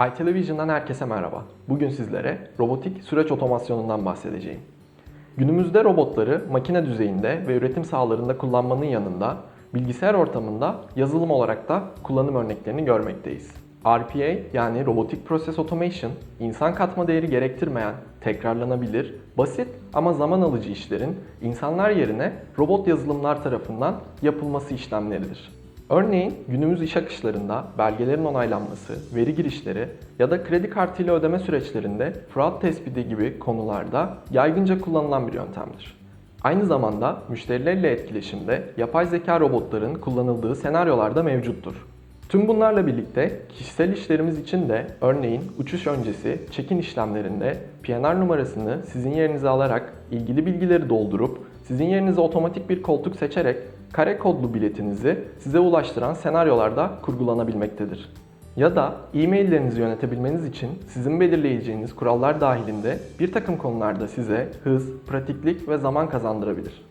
iTelevision'dan herkese merhaba. Bugün sizlere robotik süreç otomasyonundan bahsedeceğim. Günümüzde robotları makine düzeyinde ve üretim sahalarında kullanmanın yanında bilgisayar ortamında yazılım olarak da kullanım örneklerini görmekteyiz. RPA yani Robotic Process Automation, insan katma değeri gerektirmeyen, tekrarlanabilir, basit ama zaman alıcı işlerin insanlar yerine robot yazılımlar tarafından yapılması işlemleridir. Örneğin günümüz iş akışlarında belgelerin onaylanması, veri girişleri ya da kredi kartıyla ödeme süreçlerinde fraud tespiti gibi konularda yaygınca kullanılan bir yöntemdir. Aynı zamanda müşterilerle etkileşimde yapay zeka robotların kullanıldığı senaryolarda mevcuttur. Tüm bunlarla birlikte kişisel işlerimiz için de örneğin uçuş öncesi check-in işlemlerinde PNR numarasını sizin yerinize alarak ilgili bilgileri doldurup sizin yerinize otomatik bir koltuk seçerek kare kodlu biletinizi size ulaştıran senaryolarda kurgulanabilmektedir. Ya da e-maillerinizi yönetebilmeniz için sizin belirleyeceğiniz kurallar dahilinde bir takım konularda size hız, pratiklik ve zaman kazandırabilir.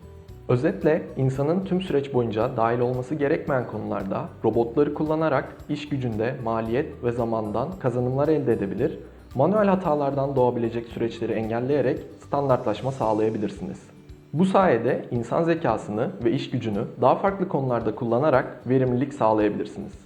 Özetle insanın tüm süreç boyunca dahil olması gerekmeyen konularda robotları kullanarak iş gücünde maliyet ve zamandan kazanımlar elde edebilir, manuel hatalardan doğabilecek süreçleri engelleyerek standartlaşma sağlayabilirsiniz. Bu sayede insan zekasını ve iş gücünü daha farklı konularda kullanarak verimlilik sağlayabilirsiniz.